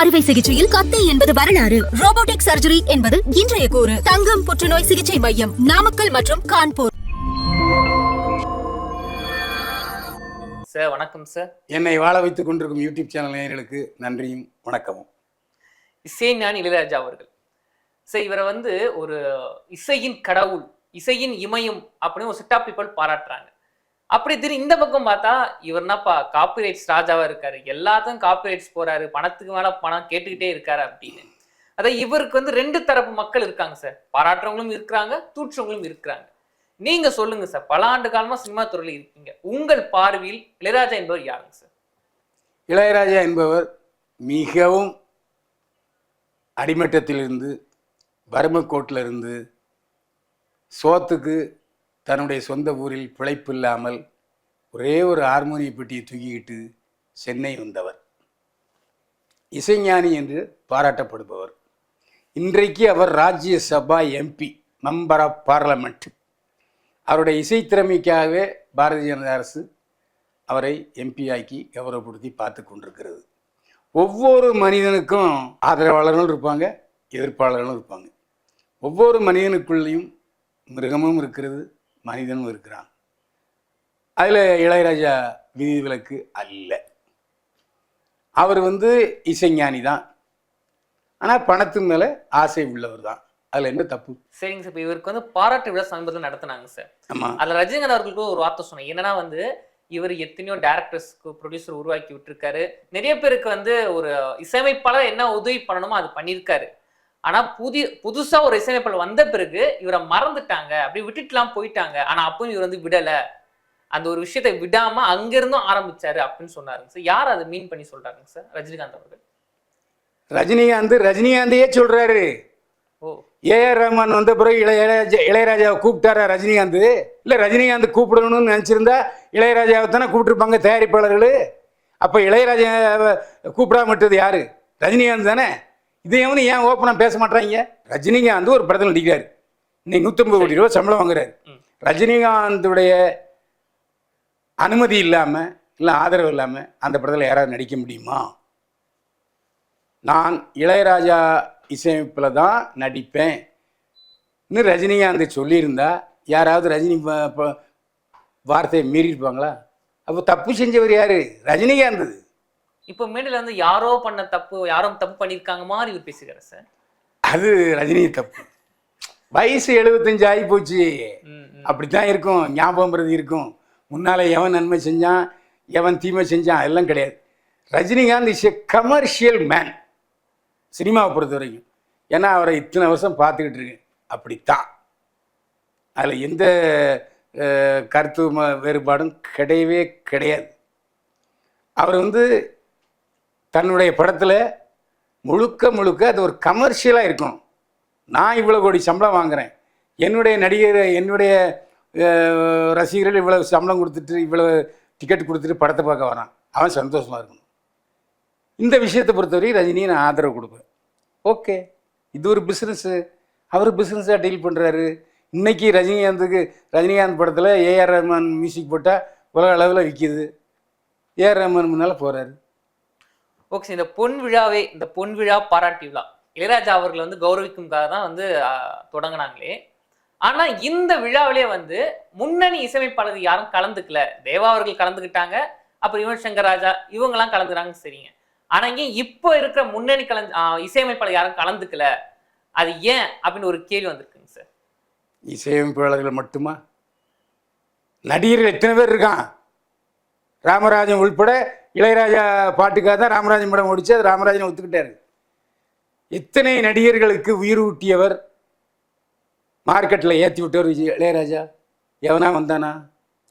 அறுவை சிகிச்சையில் கத்தை என்பது வரலாறு. ரோபோட்டிக் சர்ஜரி என்பது இன்றைய கூறு. தங்கம் புற்றுநோய் சிகிச்சை மையம் நாமக்கல் மற்றும் கான்பூர். சார் வணக்கம் சார் என்னை வாழ வைத்துக் கொண்டிருக்கும் யூடியூப் சேனல் நேயர்களுக்கு நன்றியும் வணக்கமும். இசைஞானி இளையராஜா அவர்கள். சார் இவரை வந்து ஒரு இசையின் கடவுள் இசையின் இமயம் அப்படின்னு ஒரு சிட்டா பீப்பிள் பாராட்டுறாங்க. அப்படி திரு இந்த பக்கம் பார்த்தா இவர் காப்பிரைட்ஸ் ராஜாவா இருக்காரு. எல்லாத்தையும் காப்பிரைட்ஸ் போறாரு. பணத்துக்கு மேல பணம் கேட்டுக்கிட்டே இருக்காரு அப்படின்னு. அதான் இவருக்கு வந்து ரெண்டு தரப்பு மக்கள் இருக்காங்க சார். பாராட்டுறவங்களும் இருக்கிறாங்க தூற்றவங்களும் இருக்கிறாங்க. நீங்க சொல்லுங்க சார். பல ஆண்டு காலமா சினிமா துறையில் இருக்கீங்க. உங்கள் பார்வையில் இளையராஜா என்பவர் யாருங்க சார்? இளையராஜா என்பவர் மிகவும் அடிமட்டத்திலிருந்து வறுமைக்கோட்டிலிருந்து சோத்துக்கு தன்னுடைய சொந்த ஊரில் பிழைப்பு இல்லாமல் ஒரே ஒரு ஹார்மோனிய பெட்டியை தூக்கிக்கிட்டு சென்னை வந்தவர். இசைஞானி என்று பாராட்டப்படுபவர். இன்றைக்கு அவர் Rajya Sabha MP member of parliament. அவருடைய இசைத்திறமைக்காகவே பாரதிய ஜனதா அரசு அவரை எம்பி ஆக்கி கௌரவப்படுத்தி பார்த்து கொண்டிருக்கிறது. ஒவ்வொரு மனிதனுக்கும் ஆதரவாளர்களும் இருப்பாங்க எதிர்ப்பாளர்களும் இருப்பாங்க. ஒவ்வொரு மனிதனுக்குள்ளேயும் மிருகமும் இருக்கிறது மனிதனும் இருக்கிறான். அதில் இளையராஜா விதிவிலக்கு அல்ல. அவர் வந்து இசைஞானி தான். ஆனால் பணத்து மேலே ஆசை உள்ளவர் தான். அதில் என்ன தப்பு? சரிங்க சார் இப்போ இவருக்கு வந்து பாராட்டு விழா சமீபத்தில் நடத்துனாங்க சார். ஆமாம் அதுல ரஜினிகாந்த் அவர்களுக்கு ஒரு வார்த்தை சொன்னேன் என்னன்னா வந்து இவர் எத்தனையோ டேரக்டர்ஸ்க்கு ப்ரொடியூசர் உருவாக்கி விட்டுருக்காரு. நிறைய பேருக்கு வந்து ஒரு இசையமைப்பாளர் என்ன உதவி பண்ணணுமோ அது பண்ணியிருக்காரு. ஆனா புதிய புதுசா ஒரு இசையமைப்பாளர் வந்த பிறகு இவரை மறந்துட்டாங்க. அப்படி விட்டுட்டுலாம் போயிட்டாங்க. ஆனா அப்பவும் இவர் வந்து விடல. அந்த ஒரு விஷயத்தை விடாம அங்கிருந்தும் ஆரம்பிச்சாரு அப்படின்னு சொன்னாருங்க சார். யார் அதை மீன் பண்ணி சொல்றாருங்க சார்? ரஜினிகாந்த் அவர்கள். ரஜினிகாந்த் ரஜினிகாந்தையே சொல்கிறாரு ஓ. ஏஆர் ரஹ்மான் வந்த பிறகு இளையராஜா இளையராஜாவை கூப்பிட்டாரா ரஜினிகாந்த்? இல்லை ரஜினிகாந்த் கூப்பிடணும்னு நினச்சிருந்தா இளையராஜாவை தானே கூப்பிட்டுருப்பாங்க தயாரிப்பாளர்கள். அப்போ இளையராஜாவை கூப்பிடாம விட்டது யாரு? ரஜினிகாந்த் தானே? இதை வந்து ஏன் ஓப்பனாக பேச மாட்டாங்க ரஜினிகாந்த் ஒரு படத்தில் நடிக்கிறார். இன்னைக்கு நூற்றம்பது கோடி ரூபா சம்பளம் வாங்குறாரு. ரஜினிகாந்துடைய அனுமதி இல்லாமல் இல்லை ஆதரவு இல்லாமல் அந்த படத்தில் யாராவது நடிக்க முடியுமா? நான் இளையராஜா இசையமைப்பில் தான் நடிப்பேன். இன்னும் ரஜினிகாந்த் சொல்லியிருந்தா யாராவது ரஜினி வார்த்தையை மீறியிருப்பாங்களா? அப்போ தப்பு செஞ்சவர் யாரு? ரஜினிகாந்த். இப்போ மேடையில வந்து யாரோ பண்ண தப்பு யாரோ தப்பு பண்ணியிருக்காங்க மாதிரி இவர் பேசுகிறாரு சார். அது ரஜினி தப்பு. வயசு எழுபத்தஞ்சு ஆகி போச்சு. அப்படித்தான் இருக்கும். ஞாபகம் இருக்கும். முன்னால் எவன் நன்மை செஞ்சான் எவன் தீமை செஞ்சான் எல்லாம் கிடையாது. Rajinikanth is a commercial man சினிமாவை பொறுத்த வரைக்கும் ஏன்னா அவரை இத்தனை வருஷம் பார்த்துக்கிட்டு இருக்கேன். அப்படித்தான். அதில் எந்த கருத்து வேறுபாடும் கிடையவே கிடையாது. அவர் வந்து தன்னுடைய படத்தில் முழுக்க முழுக்க அது ஒரு கமர்ஷியலாக இருக்கணும். நான் இவ்வளோ கோடி சம்பளம் வாங்குகிறேன் என்னுடைய நடிகர் என்னுடைய ரசிகர்கள் இவ்வளோ சம்பளம் கொடுத்துட்டு இவ்வளவு டிக்கெட் கொடுத்துட்டு படத்தை பார்க்க வரான். அவன் சந்தோஷமாக இருக்கணும். இந்த விஷயத்தை பொறுத்தவரை ரஜினியை நான் ஆதரவு கொடுப்பேன். ஓகே. இது ஒரு பிஸ்னஸ்ஸு அவர் பிஸ்னஸாக டீல் பண்ணுறாரு இன்றைக்கி ரஜினிகாந்துக்கு ரஜினிகாந்த் படத்தில் ஏஆர் ரஹ்மான் மியூசிக் போட்டால் உலக அளவில் விற்கிது ஏஆர் ரஹ்மான் முன்னால் போகிறாரு ஓகே இந்த பொன் விழாவே இந்த பொன் விழா பாராட்டி விழா. இளையராஜா அவர்களை வந்து கௌரவிக்கும்காக தான் வந்து தொடங்கினாங்களே. ஆனால் ஆனா இந்த விழாவிலே வந்து முன்னணி இசையமைப்பாளர் யாரும் கலந்துக்கல. தேவா அவர்கள் கலந்துக்கிட்டாங்க அப்புறம் யுவன் சங்கர் ராஜா இவங்கெல்லாம் கலந்துக்கிறாங்க சரிங்க. ஆனா இங்கே இப்போ இருக்கிற முன்னணி கலந்து இசையமைப்பாளர் யாரும் கலந்துக்கல. அது ஏன்? அப்படின்னு ஒரு கேள்வி வந்திருக்குங்க சார். இசையமைப்பாளர்கள் மட்டுமா? நடிகர்கள் எத்தனை பேர் இருக்கான்? ராமராஜன் உள்பட இளையராஜா பாட்டுக்காக தான் ராமராஜன் படம் ஓடிச்சு அது ராமராஜன் ஒத்துக்கிட்டாரு. எத்தனை நடிகர்களுக்கு உயிர் ஊட்டியவர் மார்க்கெட்டில் ஏற்றி விட்டவர் விஜய் இளையராஜா? எவனா வந்தானா?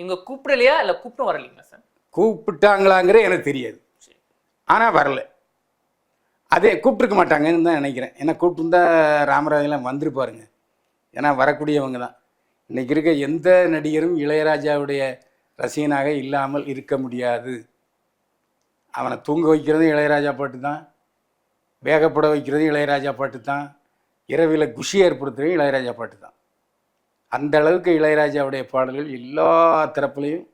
இவங்க கூப்பிடலையா? இல்ல கூப்பிட்டு வரலைங்களா சார்? கூப்பிட்டாங்களாங்கிற எனக்கு தெரியாது. ஆனால் வரல. அதே கூப்பிட்டுருக்க மாட்டாங்கன்னு தான் நினைக்கிறேன். ஏன்னா கூப்பிட்டுருந்தா ராமராஜன்லாம் வந்திருப்பாருங்க. ஏன்னா வரக்கூடியவங்க தான். இன்னைக்கு இருக்க எந்த நடிகரும் இளையராஜாவுடைய ரசிகனாக இல்லாமல் இருக்க முடியாது. அவனை தூங்க வைக்கிறதும் இளையராஜா பாட்டு தான். வேகப்பட வைக்கிறதும் இளையராஜா பாட்டு தான். இரவில் குஷி ஏற்படுத்துகிறதும் இளையராஜா பாட்டு தான். அந்த அளவுக்கு இளையராஜாவுடைய பாடல்கள் எல்லா தரப்புலையும்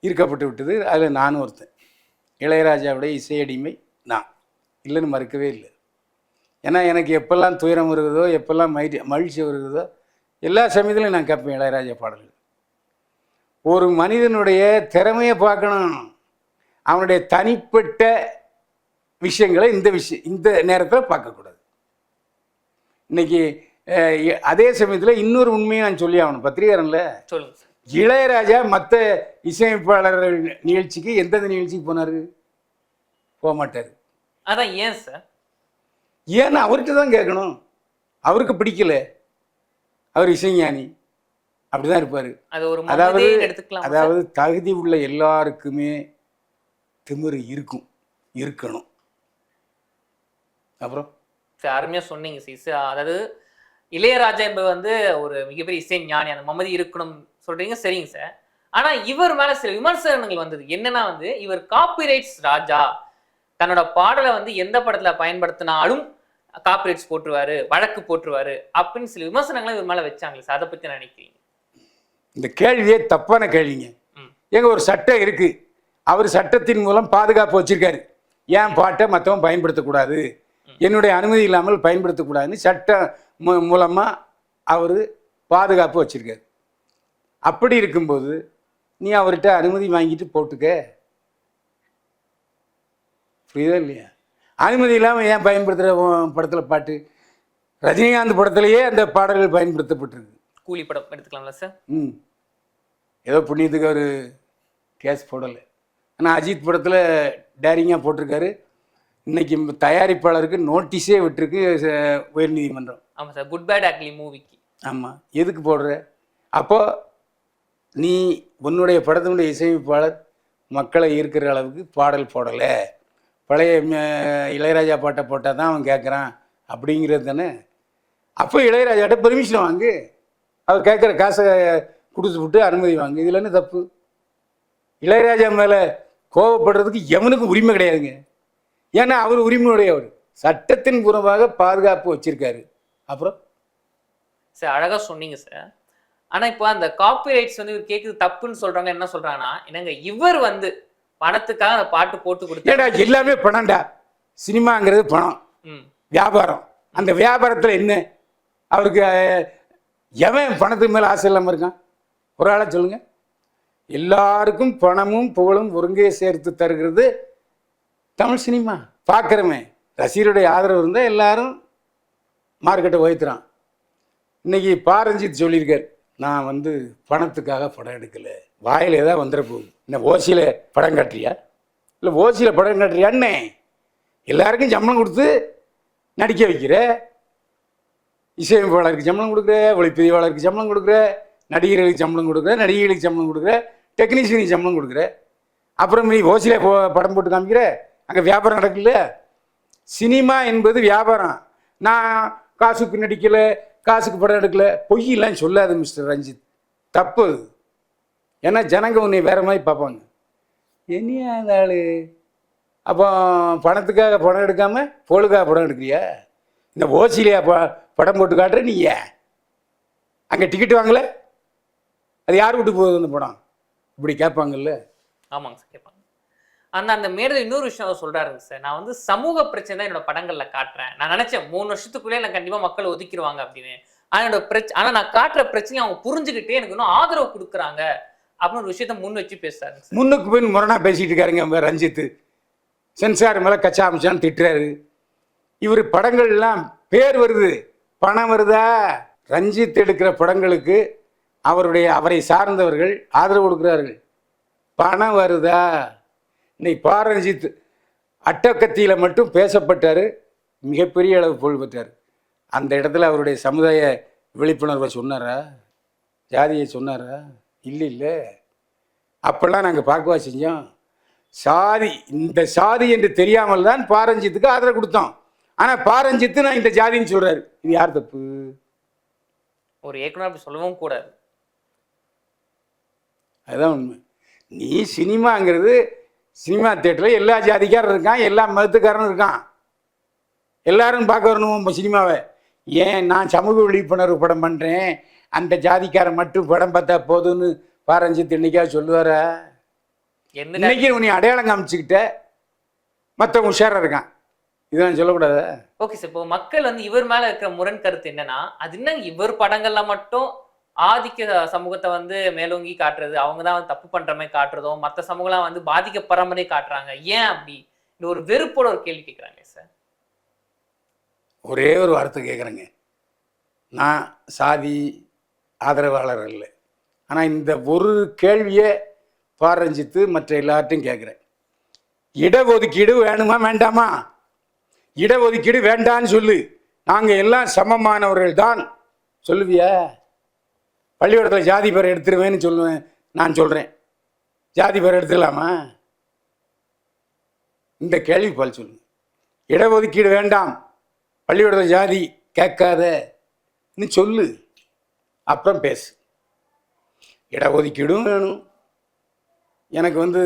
ஈர்க்கப்பட்டு விட்டது. அதில் நானும் ஒருத்தன். இளையராஜாவுடைய இசையடிமை நான். இல்லைன்னு மறுக்கவே இல்லை. ஏன்னா எனக்கு எப்பெல்லாம் துயரம் வருகிறதோ எப்பெல்லாம் மகிழ்ச்சி மகிழ்ச்சி வருகிறதோ எல்லா சமயத்திலையும் நான் கேட்பேன் இளையராஜா பாடல்கள். ஒரு மனிதனுடைய திறமையை பார்க்கணும். அவனுடைய தனிப்பட்ட விஷயங்களை இந்த விஷயம் இந்த நேரத்தில் பார்க்கக்கூடாது. இன்னைக்கு அதே சமயத்தில் இன்னொரு உண்மையை நான் சொல்லி ஆகணும். பத்திரிகாரன்ல? சொல்லுங்க இளையராஜா மற்ற இசையமைப்பாளர்கள் நிகழ்ச்சிக்கு எந்தெந்த நிகழ்ச்சிக்கு போனார்? போக மாட்டார் அதான் ஏன் சார்? ஏன்னா அவர்கிட்ட தான் கேட்கணும். அவருக்கு பிடிக்கல. அவர் இசைஞானி. அப்படிதான் இருப்பார். அதாவது அதாவது தகுதி உள்ள எல்லாருக்குமே திமிரு இருக்கும் இருக்கணும். அப்புறம்? சார் அருமையா சொன்னீங்க சிஸ் அதாவது இளையராஜா என்பது வந்து ஒரு மிகப்பெரிய இசை ஞானி அந்த மமதி இருக்கணும் சொல்றீங்க சரிங்க சார். ஆனா இவர் மேல சில விமர்சனங்கள் வந்தது. என்னன்னா வந்து இவர் காப்பிரைட்ஸ் ராஜா. தன்னோட பாடலை வந்து எந்த படத்துல பயன்படுத்தினாலும் காப்பிரைட்ஸ் போட்டுருவாரு வழக்கு போட்டுருவாரு அப்படின்னு சில விமர்சனங்களை இவர் மேல வச்சாங்களே சார். அதை பத்தி என்ன நினைக்கிறீங்க? இந்த கேள்வியே தப்பான கேள்விங்க. ம். ஏங்க ஒரு சட்டம் இருக்கு. அவர் சட்டத்தின் மூலம் பாதுகாப்பு வச்சிருக்காரு. ஏன் பாட்டை மற்றவன் பயன்படுத்தக்கூடாது? என்னுடைய அனுமதி இல்லாமல் பயன்படுத்தக்கூடாதுன்னு சட்டம் மூலமாக அவர் பாதுகாப்பு வச்சிருக்காரு. அப்படி இருக்கும்போது நீ அவர்கிட்ட அனுமதி வாங்கிட்டு போட்டுக்க. புரியுதா இல்லையா? அனுமதி இல்லாமல் ஏன் பயன்படுத்துகிற படத்தில் பாட்டு? ரஜினிகாந்த் படத்திலேயே அந்த பாடல்கள் பயன்படுத்தப்பட்டிருக்கு. கூலி படம் எடுத்துக்கலாம்ல சார்? ம். ஏதோ புண்ணியத்துக்கு அவர் கேஸ் போடலை. ஆனால் அஜித் படத்தில் டேரிங்காக போட்டிருக்காரு. இன்னைக்கு தயாரிப்பாளருக்கு நோட்டீஸே விட்டுருக்கு ச- உயர்நீதிமன்றம். ஆமா சார் குட் பேட் ஆக்லி மூவிக்கு ஆமாம் எதுக்கு போடுற? அப்போ நீ உன்னுடைய படத்தினுடைய இசையமைப்பாளர் மக்களை ஈர்க்கிற அளவுக்கு பாடல் போடலை. பழைய இளையராஜா பாட்டை போட்டால் தான் அவன் கேட்குறான் அப்படிங்கிறது தானே? அப்போ இளையராஜாட்ட பெர்மிஷன் வாங்கு. அவர் கேட்குற காசை கொடுத்து விட்டு அனுமதி வாங்கு. இதில் என்ன தப்பு? இளையராஜா மேலே கோவப்படுறதுக்கு எவனுக்கும் உரிமை கிடையாதுங்க. ஏன்னா அவர் உரிமையுடையவர். சட்டத்தின் பூர்வமாக பாதுகாப்பு வச்சிருக்காரு. அப்புறம்? சார் அழகா சொன்னீங்க சார். ஆனா இப்போ அந்த காப்பிரைட்ஸ் வந்து இவர் கேக்குது தப்புன்னு சொல்றாங்க என்ன சொல்றாங்கன்னா என்னங்க இவர் வந்து பணத்துக்காக அந்த பாட்டு போட்டு கொடுத்தாரு ஏடா எல்லாமே பணம்டா. சினிமாங்கிறது பணம். ம். வியாபாரம். அந்த வியாபாரத்தில் என்ன? அவருக்கு எவன் பணத்துக்கு மேலே ஆசை இல்லாமல் இருக்கான்? ஒரு ஆளை சொல்லுங்க. எல்லாருக்கும் பணமும் புகழும் ஒருங்கே சேர்த்து தருகிறது தமிழ் சினிமா. பார்க்குறோமே ரசிகருடைய ஆதரவு இருந்தால் எல்லாரும் மார்க்கெட்டை உயர்த்துறான். இன்னைக்கு பாரஞ்சித் சொல்லியிருக்கார் நான் வந்து பணத்துக்காக படம் எடுக்கலை. வாயில் ஏதாவது வந்துட போகுது. என்ன ஓசியில் படம் காட்டுறியா? இல்லை ஓசியில் படம் காட்டுறியா அண்ணே எல்லாருக்கும் சம்பளம் கொடுத்து நடிக்க வைக்கிற. இசையமைப்பாளருக்கு சம்பளம் கொடுக்குற ஒளிப்பதிவாளருக்கு சம்பளம் கொடுக்குற. நடிகர்களுக்கு சம்பளம் கொடுக்குற நடிகைகளுக்கு சம்பளம் கொடுக்குற டெக்னீஷியனுக்கு சம்பளம் கொடுக்குற. அப்புறம் நீ ஓசியில் போ படம் போட்டு காமிக்கிற? அங்கே வியாபாரம் நடக்கல. சினிமா என்பது வியாபாரம். நான் காசுக்கு நடிக்கல காசுக்கு படம் எடுக்கல பொய்யெல்லாம் சொல்லாது மிஸ்டர் ரஞ்சித். தப்பு ஏன்னா ஜனங்க உன்னை வேற மாதிரி பார்ப்பாங்க. என்னையா அந்த ஆள்? அப்போ பணத்துக்காக படம் எடுக்காமல் பொழுதுக்காக படம் எடுக்கிறியா? இந்த ஓசிலியா ப படம் போட்டு காட்டுற நீ ஏன்? அங்கே டிக்கெட் வாங்கலை? அது யார் விட்டு போகுது அந்த படம் இப்படி கேட்பாங்கல்ல? ஆமாங்க சார் கேட்பாங்க. அந்த அந்த மேடையில் இன்னொரு விஷயம் அவர் சொல்றாருங்க சார். நான் வந்து சமூக பிரச்சனை தான் என்னோட படங்கள்ல காட்டுறேன். நான் நினைச்சேன் மூணு வருஷத்துக்குள்ளே எனக்கு கண்டிப்பா மக்கள் ஒதுக்கிடுவாங்க அப்படின்னு. ஆனா என்னோட பிரச்சனை ஆனா நான் காட்டுற பிரச்சனையை அவங்க புரிஞ்சுக்கிட்டு எனக்கு இன்னும் ஆதரவு கொடுக்குறாங்க அப்படின்னு ஒரு விஷயத்த முன் வச்சு பேசுறாருங்க சார். முன்னுக்கு பின் முரணா பேசிட்டு இருக்காருங்க நம்ம ரஞ்சித் சென்சார் மேலே கச்சா அமிச்சான்னு திட்டுறாரு. இவர் படங்கள்லாம் பேர் வருது. பணம் வருதா? ரஞ்சித் எடுக்கிற படங்களுக்கு அவருடைய அவரை சார்ந்தவர்கள் ஆதரவு கொடுக்கிறார்கள். பணம் வருதா? இன்னைக்கு பாரஞ்சித் அட்டக்கத்தியில் மட்டும் பேசப்பட்டார். மிகப்பெரிய அளவு புகழ் பெற்றார். அந்த இடத்துல அவருடைய சமுதாய விழிப்புணர்வை சொன்னாரா? ஜாதியை சொன்னாரா? இல்லை இல்லை. அப்பெல்லாம் நாங்கள் பார்க்கவா செஞ்சோம். சாதி இந்த சாதி என்று தெரியாமல் தான் பாரஞ்சித்துக்கு ஆதரவு கொடுத்தோம். ஆனால் பாரஞ்சித்து நான் இந்த ஜாதின்னு சொல்கிறாரு இது யார் தப்பு? ஒரு இயக்குனர் அப்படி சொல்லவும் கூடாது. அதுதான் உண்மை. நீ சினிமாங்கிறது சினிமா தேட்டரில் எல்லா ஜாதிக்காரரும் இருக்கான் எல்லா மதத்துக்காரனும் இருக்கான். எல்லாரும் பார்க்க வரணும் சினிமாவை. ஏன் நான் சமூக விழிப்புணர்வு படம் பண்ணுறேன் அந்த ஜாதிக்காரன் மட்டும் படம் பார்த்தா போதும்னு பாரஞ்சித் இன்னைக்கா சொல்லுவாரா? இன்னைக்கு உன்னை அடையாளம் காமிச்சுக்கிட்ட மற்றவங்க உஷாராக இருக்கான். இது நான் சொல்லக்கூடாதா? ஓகே சார் இப்போ மக்கள் வந்து இவர் மேல இருக்கிற முரண் கருத்து என்னன்னா அது என்ன இவர் படங்கள்ல மட்டும் ஆதிக்க சமூகத்தை வந்து மேலோங்கி காட்டுறது அவங்க தான் வந்து தப்பு பண்ற மாதிரி காட்டுறதோ மற்ற சமூகம்லாம் வந்து பாதிக்கப்படுற மாதிரி காட்டுறாங்க. ஏன் அப்படி? இந்த ஒரு வெறுப்போட ஒரு கேள்வி கேட்குறாங்க சார். ஒரே ஒரு வார்த்தை கேட்குறேங்க நான் சாதி ஆதரவாளர் இல்லை. ஆனால் இந்த ஒரு கேள்வியை பாரஞ்சித்து மற்ற எல்லார்ட்டையும் கேட்குறேன் இடஒதுக்கீடு வேணுமா வேண்டாமா? இடஒதுக்கீடு வேண்டான்னு சொல்லு. நாங்கள் எல்லாம் சமமானவர்கள் தான் சொல்லுவியா. பள்ளிக்கூடத்தில் ஜாதி பேர் எடுத்துருவேன்னு சொல்லுவேன் நான் சொல்கிறேன் ஜாதி பேர் எடுத்துடலாமா இந்த கேள்வி பதில் சொல்லுங்க. இடஒதுக்கீடு வேண்டாம். பள்ளிக்கூடத்தில் ஜாதி கேட்காதன்னு சொல்லு. அப்புறம் பேசு. இடஒதுக்கீடும் வேணும். எனக்கு வந்து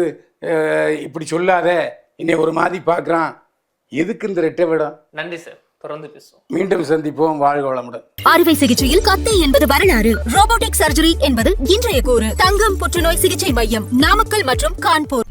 இப்படி சொல்லாத. என்னை ஒரு மாதிரி பார்க்குறான். எதுக்கு இந்த ரெட்டை விடம்? நன்றி சார். தொடர்ந்து பேசுவோம் மீண்டும் சந்திப்போம். வாழ்க வளமுடன். அறுவை சிகிச்சையில் கத்தை என்பது வரலாறு. ரோபோட்டிக் சர்ஜரி என்பது இன்றைய கூறு. தங்கம் புற்றுநோய் சிகிச்சை மையம் நாமக்கல் மற்றும் கான்பூர்.